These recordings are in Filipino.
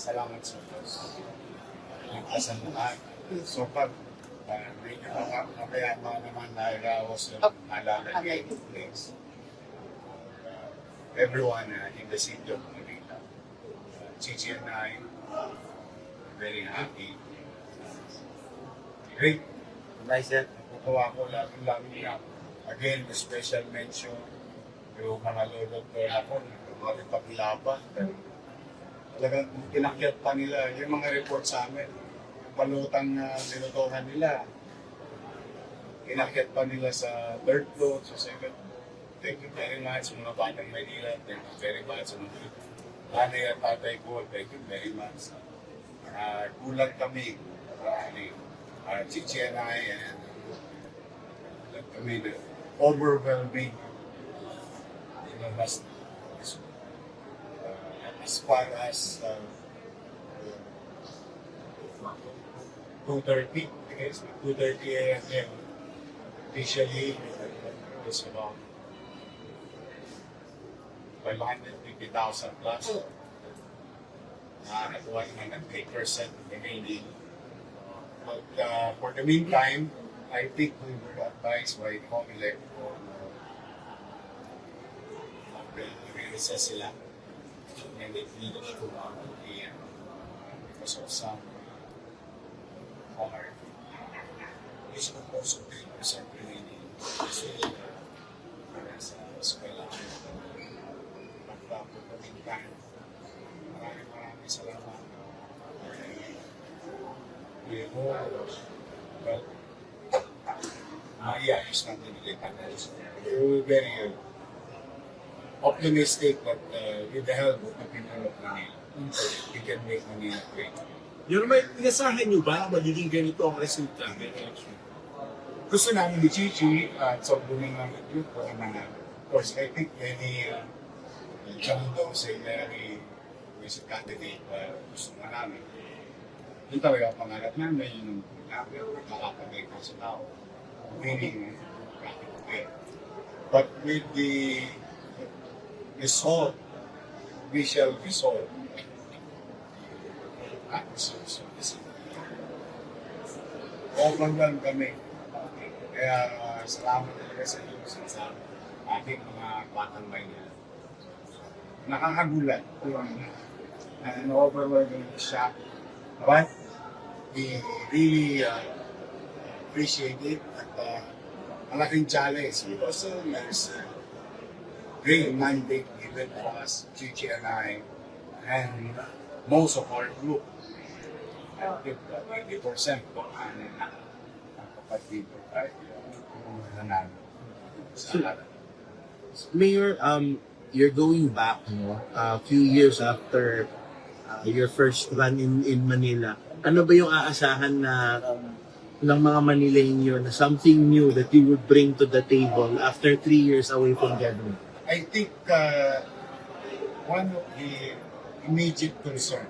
salamat sa Diyos. Ang lahat. So pag uh, may nakakapayama naman na irawas yung nalalagay in place. Uh, everyone uh, in the city of Manila, uh, Chichi and I, very happy. Great. Nice, sir. Kukuha ko lagi-lagi na. Again, special mention yung mga lolo ko ako, mga paglaba. Talagang pinakyat pa nila yung mga report sa amin. Yung palutang na sinutuhan nila. Inakyat pa nila sa third floor, sa second. Thank you very much, mga batang Manila. Thank you very much, mga nanay at tatay ko. Thank you very much. Uh, kulang kami. Marami. Uh, Chichi and I, and uh, kami na overwhelming. You know, mas, uh, as far as uh, 2.30, I guess, 2.30 a.m. Officially, it's about 550,000 plus. Uh, at 108% remaining. But uh, for the meantime, I think we were advised by COMELEC for mag-recess sila. And it needed to be, uh, because of some hard is supposed to be percent remaining. So, para sa eskwela. Uh, the meantime, maraming maraming salamat. We hope, well, maayos natin ulit ang We're very uh, optimistic that uh, with the help of the people of Manila, we can make Manila great. Yun may inasahan nyo ba magiging ganito ang resulta ng election? Gusto namin ni Chichi at uh, so doing namin yun po ang mga of course I think any uh, John Doe say Mary is a candidate uh, gusto nga namin yun talaga ang pangarap namin yun ang namin ko sa tao meaning practically but with the result visual result ah, so, so, so, Open lang kami. Kaya uh, salamat talaga sa iyo sa ating mga batang Maynila. Nakakagulat yung uh, overwhelming shock. But we really uh, appreciate it at uh, malaking challenge because uh, there's a great mandate given to us, Chichi and and most of our group. I think uh, 80% po ang kapatid ay nanalo. Mayor, um, you're going back, no? A few years after uh, your first run in in Manila. Ano ba yung aasahan na ng mga Manileño na something new that you would bring to the table after three years away from government? I think uh, one of the immediate concern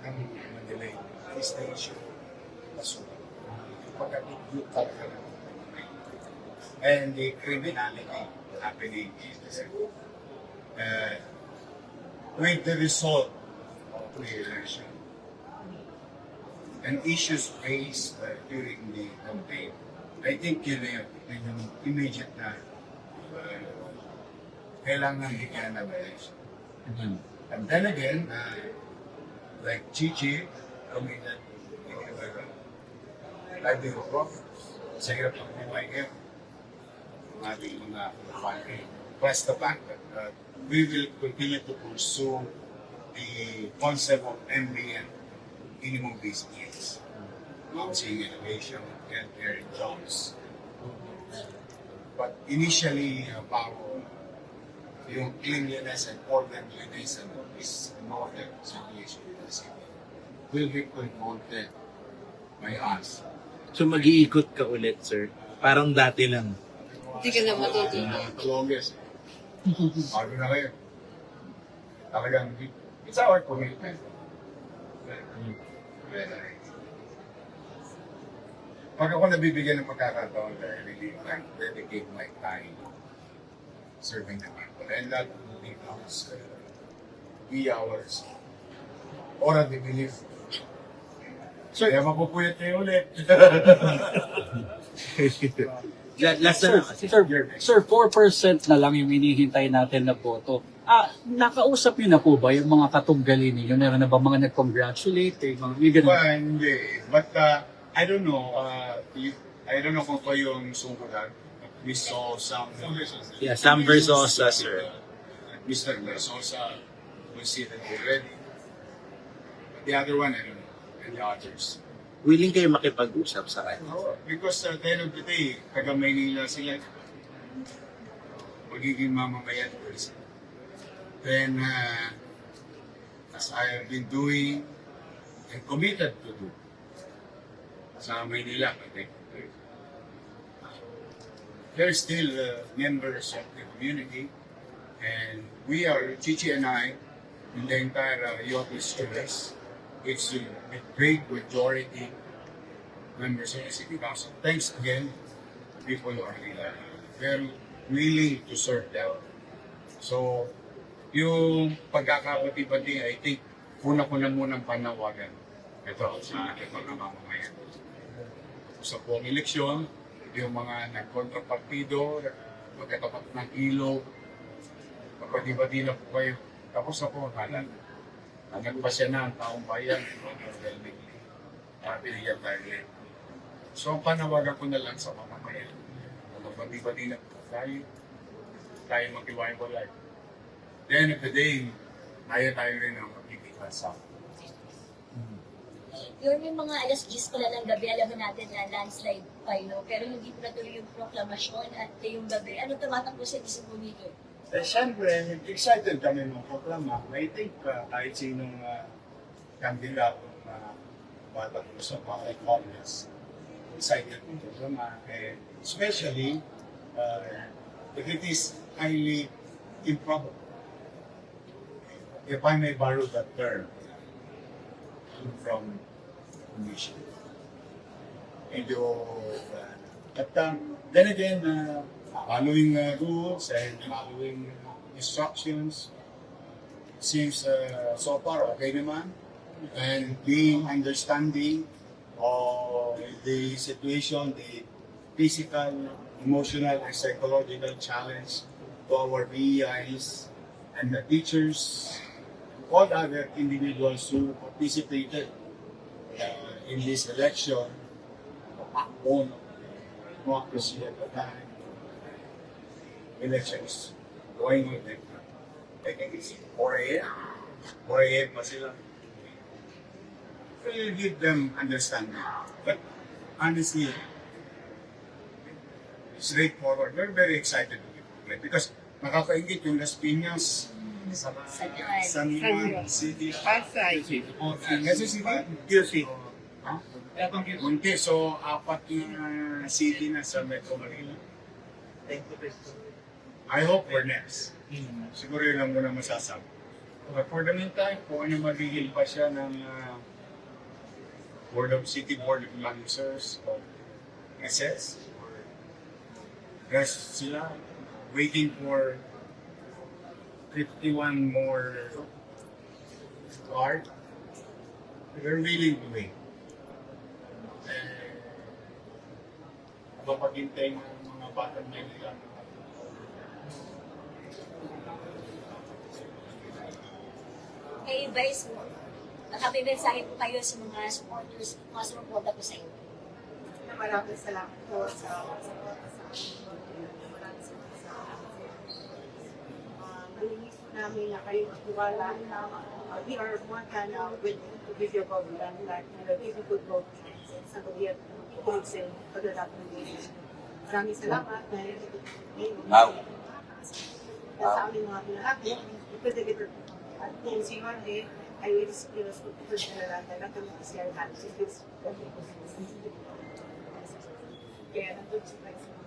ng Manila is the issue of basura. Pagkakit talaga ng and the criminality happening in the. Uh, with the result of the election and issues raised uh, during the campaign, I think yun yun yung immediate na uh, kailangan bigyan ng election. And then again, uh, like Chichi, committed in livelihood programs. Sa hirap ng buhay ngayon, ang ating mga kapatid. Plus the fact that uh, we will continue to pursue the concept of MBN, minimum basic needs. Housing, innovation, and jobs. But initially, about yung cleanliness and orderliness and is an order situation in the city will be promoted by us. So mag-iikot ka ulit, sir. Parang dati lang. Hindi ka na matututo. The longest. Bago na kayo. Talagang, it's our commitment. Pag ako nabibigyan ng pagkakataon, I really dedicate my time serving the people. And that only comes uh, three hours Ora de believe. Sir, kaya mapupuyat kayo ulit. La- Last na lang. Sir, sir, 4% na lang yung hinihintay natin na boto. Ah, nakausap niyo na po ba yung mga katunggali ninyo? Meron na ba mga nag-congratulate? Yung mga, yung ganun? Well, hindi. But uh, I don't know. Uh, I don't know kung pa yung sumulat. We saw some... Yeah, Sam Versosa, sir. Mr. Versosa seated already. But the other one, I don't know. And the others. Willing kayo makipag-usap sa kanya? No, because at the end of the day, taga Maynila sila. Magiging mamamayan ko sila. Then, uh, as I have been doing and committed to do sa Maynila, I think, there's still uh, members of the community and we are, Chichi and I, in the entire uh, Yotis Choice, it's a great majority members of the city council. Thanks again, people who are uh, very willing to serve them. So, yung pagkakapati-pati, I think, una ko na munang panawagan. Ito, sa ating mga mamamayan. Sa buong eleksyon, yung mga nagkontrapartido, magkatapat ng ilog, magpati-pati na po kayo. Tapos ako, halan. Nagpasya na ang taong bayan, may pabilihan tayo ngayon. So, panawagan ko na lang sa mamamayan. Magpati-pati na po tayo. Tayo magkiwai-walay. The end of the day, tayo tayo rin ang magkikita sa Yun yung mga alas 10 pala ng gabi, alam na natin na landslide pa no? pero hindi pa natuloy yung proklamasyon at yung gabi. Ano tumatakbo sa isip mo dito? Eh, siyempre, excited kami ng proklama. I think uh, kahit sinong uh, kandidato na matakbo sa public office, excited ng proklama. Eh, especially, uh, if it is highly improbable. If I may borrow that term from commission. Medyo, uh, but um, then again, uh, following uh, rules and following instructions seems uh, so far okay naman. And being understanding of the situation, the physical, emotional, and psychological challenge to our BEIs and the teachers, all other individuals who participated uh, in this election, the backbone of democracy at the time, elections going on like I think it's 4 a.m. 4 a.m. pa sila. Really give them understanding. But honestly, straightforward. We're very excited to play because nakakaingit yung Las Piñas, San Juan. City. Pasay. Oh, Quezon City? QC. Ha? Munti. So, apat na city na sa Metro Manila. I hope we're next. Siguro yun lang muna masasabi. But for the meantime, kung ano magiging pa siya ng uh, Board of City Board of Managers o SS or rest sila waiting for 51 more card. We're willing to wait. Eh, habang maghintay ng mga batang Manila. Kay Vice mo, may mensahe po kayo sa mga supporters, mga sumuporta po sa inyo. Maraming salamat po sa support sa amin. Maraming salamat sa uh, po namin na kayo magtiwala na uh, we are more than uh, willing to give you government like na give you good vote sa gobyerno sa pagdadak ng nation. Maraming salamat na Wow. sa aming mga pinalaki, ipagdagit at kung si Jorge ay will skills ko po sa lahat na kami kasi ang hands. Kaya nandun si Vice